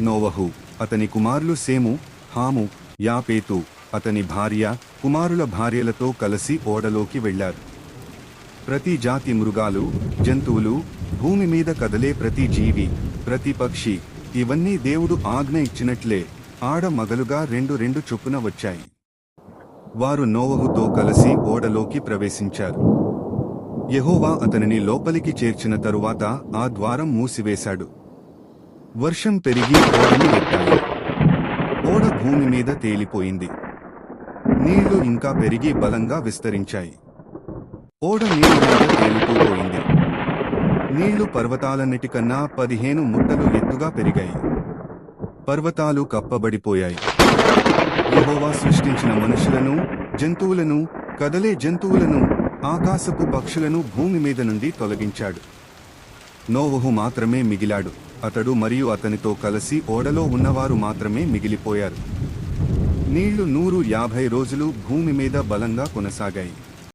నోవహు అతని కుమారులు సేము హాము యాపేతు అతని భార్య కుమారుల భార్యలతో కలిసి ఓడలోకి వెళ్ళారు ప్రతి జాతి మృగాలు జంతువులు భూమి మీద కదలే ప్రతి జీవి ప్రతి పక్షి ఇవన్నీ దేవుడు ఆజ్ఞ ఇచ్చినట్లే ఆడ మగలుగా రెండు రెండు చొప్పున వచ్చాయి. వారు నోవహుతో కలిసి ఓడలోకి ప్రవేశించారు. యెహోవా అతనిని లోపలికి చేర్చిన తరువాత ఆ ద్వారం మూసివేశాడు. వర్షం పెరిగి ఓడలు పెట్టాయి. ఓడ భూమి మీద తేలిపోయింది. నీళ్ళు ఇంకా పెరిగి బలంగా విస్తరించాయి. ఓడ నీళ్ళ మీద తేలిపోయింది నీళ్ళు పర్వతాలన్నిటికన్నా పదిహేను ముట్టలు ఎత్తుగా పెరిగాయి. పర్వతాలు కప్పబడిపోయాయి. యహోవా సృష్టించిన మనుషులను జంతువులను కదలే జంతువులను ఆకాశపు పక్షులను భూమి మీద నుండి తొలగించాడు. నోవహు మాత్రమే మిగిలాడు. అతడు మరియు అతనితో కలిసి ఓడలో ఉన్నవారు మాత్రమే మిగిలిపోయారు. నీళ్ళు నూరు యాభై రోజులు భూమి మీద బలంగా కొనసాగాయి.